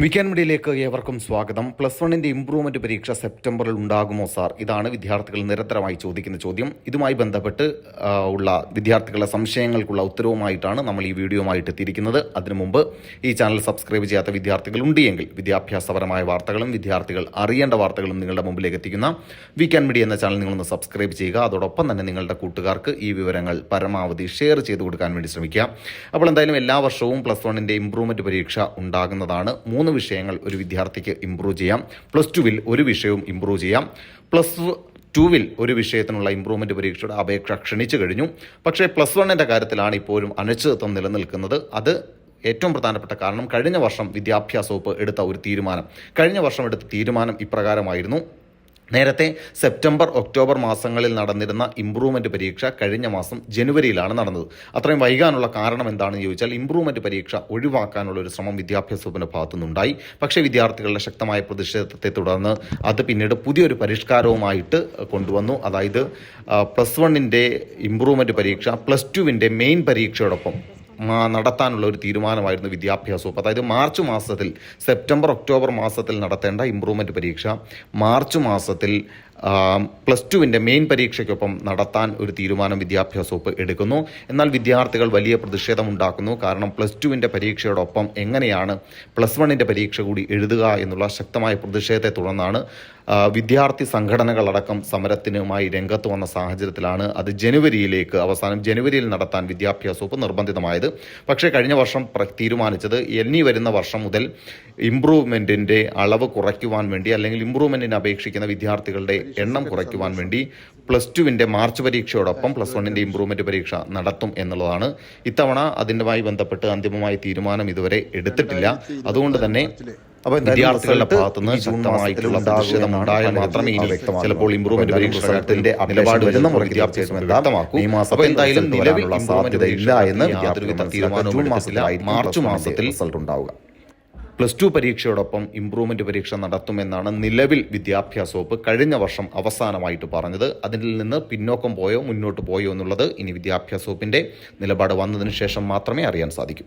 Weekend മീഡിയയിലേക്ക് ഏവർക്കും സ്വാഗതം. പ്ലസ് വണ്ണിന്റെ ഇംപ്രൂവ്മെന്റ് പരീക്ഷ സെപ്റ്റംബറിൽ ഉണ്ടാകുമോ സാർ? ഇതാണ് വിദ്യാർത്ഥികൾ നിരന്തരമായി ചോദിക്കുന്ന ചോദ്യം. ഇതുമായി ബന്ധപ്പെട്ട് ഉള്ള വിദ്യാർത്ഥികളുടെ സംശയങ്ങൾക്കുള്ള ഉത്തരവുമായിട്ടാണ് നമ്മൾ ഈ വീഡിയോമായിട്ട് എത്തിയിരിക്കുന്നത്. അതിനു മുമ്പ് ഈ ചാനൽ സബ്സ്ക്രൈബ് ചെയ്യാത്ത വിദ്യാർത്ഥികൾ ഉണ്ടെങ്കിൽ വിദ്യാഭ്യാസപരമായ വാർത്തകളും വിദ്യാർത്ഥികൾ അറിയേണ്ട വാർത്തകളും നിങ്ങളുടെ മുമ്പിലേക്ക് എത്തിക്കുന്ന വിക്കാൻ മീഡിയ എന്ന ചാനൽ നിങ്ങളൊന്ന് സബ്സ്ക്രൈബ് ചെയ്യുക. അതോടൊപ്പം തന്നെ നിങ്ങളുടെ കൂട്ടുകാർക്ക് ഈ വിവരങ്ങൾ പരമാവധി ഷെയർ ചെയ്ത് കൊടുക്കാൻ വേണ്ടി ശ്രമിക്കുക. അപ്പോൾ എന്തായാലും എല്ലാ വർഷവും പ്ലസ് വണ്ണിന്റെ ഇംപ്രൂവ്മെന്റ് പരീക്ഷ ഉണ്ടാകുന്നതാണ്. മൂന്ന് വിഷയങ്ങൾ ഒരു വിദ്യാർത്ഥിക്ക് ഇമ്പ്രൂവ് ചെയ്യാം. പ്ലസ് ടുവിൽ ഒരു വിഷയവും ഇമ്പ്രൂവ് ചെയ്യാം. പ്ലസ് ടുവിൽ ഒരു വിഷയത്തിനുള്ള ഇമ്പ്രൂവ്മെന്റ് പരീക്ഷയുടെ അപേക്ഷ ക്ഷണിച്ചു കഴിഞ്ഞു. പക്ഷേ പ്ലസ് വണ്ണിന്റെ കാര്യത്തിലാണ് ഇപ്പോഴും അനിശ്ചിതത്വം നിലനിൽക്കുന്നത്. അത് ഏറ്റവും പ്രധാനപ്പെട്ട കാരണം കഴിഞ്ഞ വർഷം വിദ്യാഭ്യാസ വകുപ്പ് എടുത്ത ഒരു തീരുമാനം. കഴിഞ്ഞ വർഷം എടുത്ത തീരുമാനം ഇപ്രകാരമായിരുന്നു. നേരത്തെ സെപ്റ്റംബർ ഒക്ടോബർ മാസങ്ങളിൽ നടന്നിരുന്ന ഇംപ്രൂവ്മെന്റ് പരീക്ഷ കഴിഞ്ഞ മാസം ജനുവരിയിലാണ് നടന്നത്. അത്രയും വൈകാനുള്ള കാരണം എന്താണെന്ന് ചോദിച്ചാൽ ഇംപ്രൂവ്മെന്റ് പരീക്ഷ ഒഴിവാക്കാനുള്ള ഒരു ശ്രമം വിദ്യാഭ്യാസ വകുപ്പിന്റെ ഭാഗത്തുനിന്നുണ്ടായി. പക്ഷേ വിദ്യാർത്ഥികളുടെ ശക്തമായ പ്രതിഷേധത്തെ തുടർന്ന് അത് പിന്നീട് പുതിയൊരു പരിഷ്കാരവുമായിട്ട് കൊണ്ടുവന്നു. അതായത് പ്ലസ് വണ്ണിന്റെ ഇംപ്രൂവ്മെന്റ് പരീക്ഷ പ്ലസ് ടുവിന്റെ മെയിൻ പരീക്ഷയോടൊപ്പം നടത്താനുള്ള ഒരു തീരുമാനമായിരുന്നു വിദ്യാഭ്യാസ വകുപ്പ്. അതായത് മാർച്ച് മാസത്തിൽ സെപ്റ്റംബർ ഒക്ടോബർ മാസത്തിൽ നടത്തേണ്ട ഇംപ്രൂവ്മെന്റ് പരീക്ഷ മാർച്ച് മാസത്തിൽ പ്ലസ് ടുവിന്റെ മെയിൻ പരീക്ഷയ്ക്കൊപ്പം നടത്താൻ ഒരു തീരുമാനം വിദ്യാഭ്യാസ വകുപ്പ് എടുക്കുന്നു. എന്നാൽ വിദ്യാർത്ഥികൾ വലിയ പ്രതിഷേധം ഉണ്ടാക്കുന്നു കാരണം പ്ലസ് ടുവിന്റെ പരീക്ഷയോടൊപ്പം എങ്ങനെയാണ് പ്ലസ് വണ്ണിന്റെ പരീക്ഷ കൂടി എഴുതുക എന്നുള്ള ശക്തമായ പ്രതിഷേധത്തെ തുടർന്നാണ് വിദ്യാർത്ഥി സംഘടനകളടക്കം സമരത്തിനുമായി രംഗത്ത് വന്ന സാഹചര്യത്തിലാണ് അത് ജനുവരിയിലേക്ക് അവസാനം ജനുവരിയിൽ നടത്താൻ വിദ്യാഭ്യാസ വകുപ്പ് നിർബന്ധിതമായത്. പക്ഷേ കഴിഞ്ഞ വർഷം തീരുമാനിച്ചത് ഇനി വരുന്ന വർഷം മുതൽ ഇംപ്രൂവ്മെന്റിന്റെ അളവ് കുറയ്ക്കുവാൻ വേണ്ടി അല്ലെങ്കിൽ ഇംപ്രൂവ്മെന്റിന് അപേക്ഷിക്കുന്ന വിദ്യാർത്ഥികളുടെ എണ്ണം കുറയ്ക്കുവാൻ വേണ്ടി പ്ലസ് ടുവിന്റെ മാർച്ച് പരീക്ഷയോടൊപ്പം പ്ലസ് വണ്ണിന്റെ ഇംപ്രൂവ്മെന്റ് പരീക്ഷ നടത്തും എന്നുള്ളതാണ്. ഇത്തവണ അതിന്റെമായി ബന്ധപ്പെട്ട് അന്തിമമായ തീരുമാനം ഇതുവരെ എടുത്തിട്ടില്ല. അതുകൊണ്ട് തന്നെ വിദ്യാർത്ഥികളുടെ ഭാഗത്തുനിന്ന് ശക്തമായിട്ടുള്ള പ്രതിഷേധം ഉണ്ടായാൽ മാത്രമേ ഇനി ചിലപ്പോൾ ഇംപ്രൂവ്മെന്റ് എന്തായാലും നിലപാട് വരുന്ന വിദ്യാഭ്യാസം വ്യക്തമാക്കൂ. ഈ മാസത്തിൽ അപ്പോൾ എന്തായാലും നിലവിലുള്ള നിലവിൽ ഇല്ല എന്ന് വിദ്യാർത്ഥികൾ തീരുമാനവും മാസത്തിലായിരിക്കും മാർച്ച് മാസത്തിൽ റിസൾട്ട് ഉണ്ടാവുക. പ്ലസ് ടു പരീക്ഷയോടൊപ്പം ഇംപ്രൂവ്മെന്റ് പരീക്ഷ നടത്തുമെന്നാണ് നിലവിൽ വിദ്യാഭ്യാസ വകുപ്പ് കഴിഞ്ഞ വർഷം അവസാനമായിട്ട് പറഞ്ഞത്. അതിൽ നിന്ന് പിന്നോക്കം പോയോ മുന്നോട്ട് പോയോ എന്നുള്ളത് ഇനി വിദ്യാഭ്യാസ വകുപ്പിന്റെ നിലപാട് വന്നതിന് ശേഷം മാത്രമേ അറിയാൻ സാധിക്കൂ.